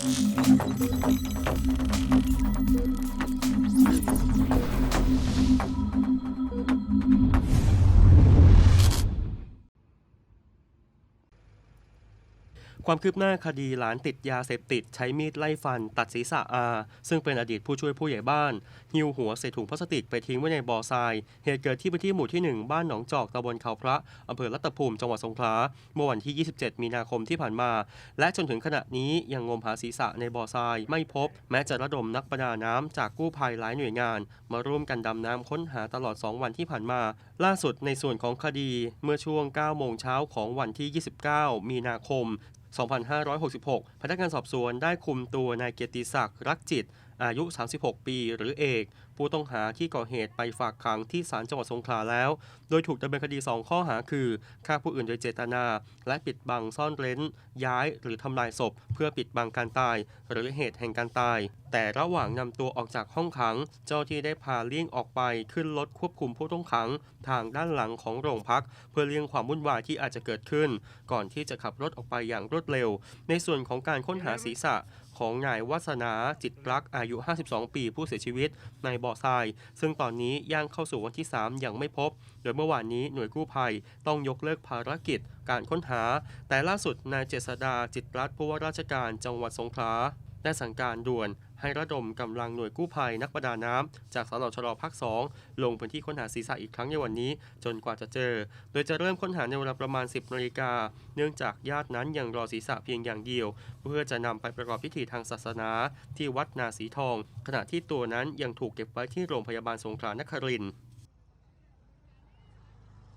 Thank you. ความคืบหน้าคดีหลานติดยาเสพติด ใช้มีดไล่ฟัน ตัดศีรษะอา ซึ่งเป็นอดีตผู้ช่วยผู้ใหญ่บ้าน หิวหัวใส่ถุงพลาสติกไปทิ้งไว้ในบ่อทราย เหตุเกิดที่พื้นที่หมู่ที่ 1 บ้านหนองจอกตำบลเขาพระอำเภอรัตภูมิจังหวัดสงขลาเมื่อวันที่ 27 มีนาคมที่ผ่านมา และจนถึงขณะนี้ยังงมหาศีรษะในบ่อทรายไม่พบ แม้จะระดมนักประดาน้ำจากกู้ภัยหลายหน่วยงาน มาร่วมกันดำน้ำค้นหาตลอด 2 วันที่ผ่านมา ล่าสุดในส่วนของคดีเมื่อช่วง 9 โมงเช้าของวันที่ 29 มีนาคม2566 พนักงานสอบสวนได้คุมตัวนายเกียรติศักดิ์รักจิต อายุ 36 ปีหรือเอก ผู้ต้องหาที่ก่อเหตุไปฝากขังที่ศาลจังหวัดสงขลาแล้ว โดยถูกดำเนินคดี 2 ข้อหาคือฆ่าผู้อื่นโดยเจตนา และปิดบังซ่อนเร้น ย้ายหรือทำลายศพ เพื่อปิดบังการตาย หรือเหตุแห่งการตาย แต่ระหว่างนำตัวออกจากห้องขัง เจ้าที่ได้พาเลี่ยงออกไปขึ้นรถควบคุมผู้ต้องขัง ทางด้านหลังของโรงพัก เพื่อเลี่ยงความวุ่นวายที่อาจจะเกิดขึ้น ก่อนที่จะขับรถออกไปอย่างรวดเร็ว ในส่วนของการค้นหาศีรษะ ของนายวาสนาจิตรักอายุ 52 ปีผู้เสียชีวิตในบ่อทราย ซึ่งตอนนี้ย่างเข้าสู่วันที่ 3 ยังไม่พบ โดยเมื่อวานนี้หน่วยกู้ภัยต้องยกเลิกภารกิจการค้นหา แต่ล่าสุดนายเจษดาจิตรัตน์ผู้ว่าราชการจังหวัดสงขลา ได้สั่งการด่วนให้ระดมกำลังหน่วยกู้ภัยนักประดาน้ำจากสนชรภาค2ลงพื้นที่ค้นหาศีรษะอีกครั้งในวันนี้ จนกว่าจะเจอ โดยจะเริ่มค้นหาในเวลาประมาณ 10นาฬิกาเนื่องจากญาตินั้นยังรอศีรษะเพียงอย่างเดียว เพื่อจะนำไปประกอบพิธีทางศาสนาที่วัดนาสีทอง ขณะที่ตัวนั้นยังถูกเก็บไว้ที่โรงพยาบาลสงขลานครินทร์